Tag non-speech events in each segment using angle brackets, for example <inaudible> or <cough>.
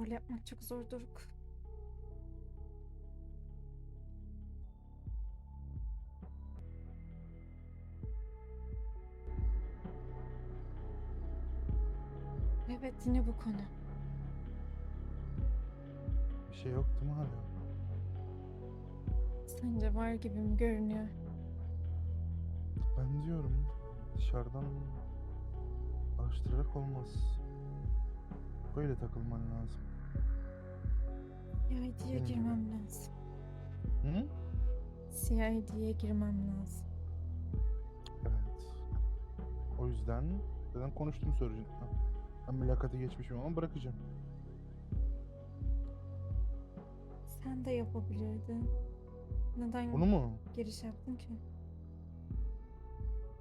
Rol yapmak çok zor Doruk. Evet yine bu konu. Bir şey yok değil mi hala? Sence var gibi mi görünüyor? Ben diyorum dışarıdan araştırarak olmaz. Böyle takılman lazım. CID'ye girmem lazım. Hı? CID'ye girmem lazım. Evet. O yüzden zaten konuştum Surgeon'la. Ben mülakatı geçmişim ama bırakacağım. Sen de yapabilirdin. Neden Bunu mu? giriş yaptın ki?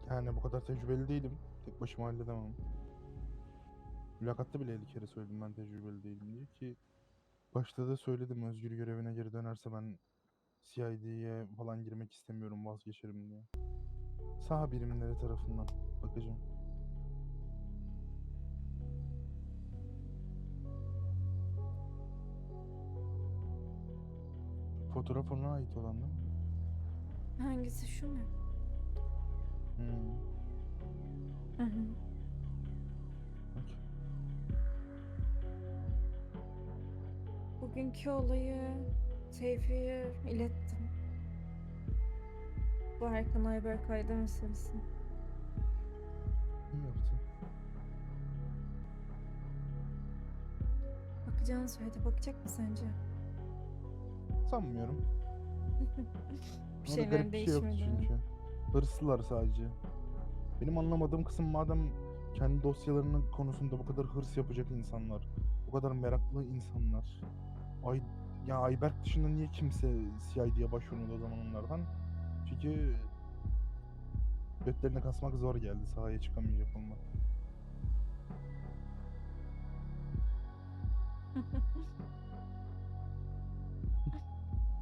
Yani bu kadar tecrübeli değilim. Tek başıma halledemem. Mülakatta bile 50 kere söyledim ben tecrübeli değilim diye ki başta da söyledim özgür görevine geri dönerse ben CID'ye falan girmek istemiyorum vazgeçerim diye. Sağ birimleri tarafından bakacağım. Fotoğraf ona ait olan değil mi? Hangisi şu mu? Hmm. Hı hı. Bugünkü olayı Seyfi'ye ilettim. Bu Erkan Ayberkay'da meselesi. İyi yaptın. Bakacağını söyledi. Bakacak mı sence? Sanmıyorum. <laughs> Bir Orada şeyler garip bir şey yoktu değişmedi. çünkü. Hırslılar sadece. Benim anlamadığım kısım madem kendi dosyalarının konusunda bu kadar hırs yapacak insanlar, bu kadar meraklı insanlar. Ay ya Ayberk dışında niye kimse CID'ye başvurmadı o zaman onlardan? Çünkü götlerine kasmak zor geldi sahaya çıkamayacak olmak. <laughs>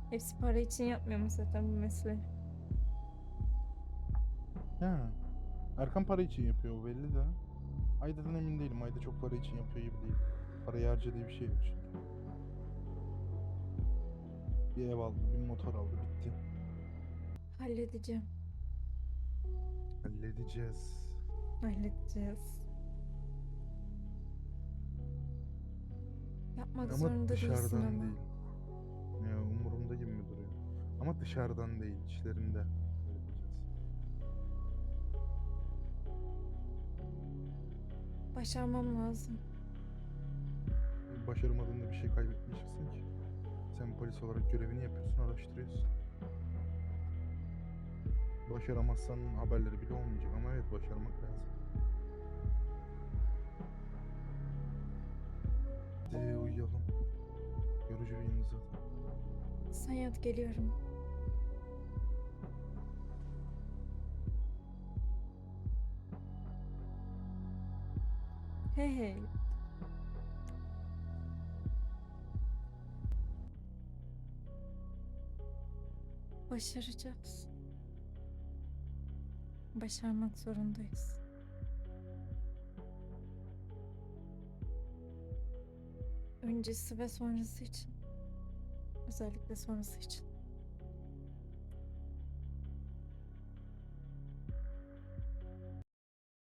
Hepsi para için yapmıyor mu zaten bu mesleği? Yani Erkan para için yapıyor o belli de. Ayda'dan emin değilim. Ayda çok para için yapıyor gibi değil. Parayı harcadığı bir şey yok çünkü. Bir ev aldı, bir motor aldı, bitti. Halledeceğim. Halledeceğiz. Halledeceğiz. Yapmak Ama zorunda değilsin dışarıdan ama. değil. Ya umurumda gibi mi duruyor? Ama dışarıdan değil, içlerinde. Başarmam lazım. Başaramadığında bir şey kaybetmeyeceksin ki. Sen polis olarak görevini yapıyorsun, araştırıyorsun. Başaramazsan haberleri bile olmayacak ama evet başarmak lazım. Hadi uyuyalım. Yorucu bir gün zaten. Sen yat geliyorum. Hey hey. Başaracağız. Başarmak zorundayız. Öncesi ve sonrası için. Özellikle sonrası için.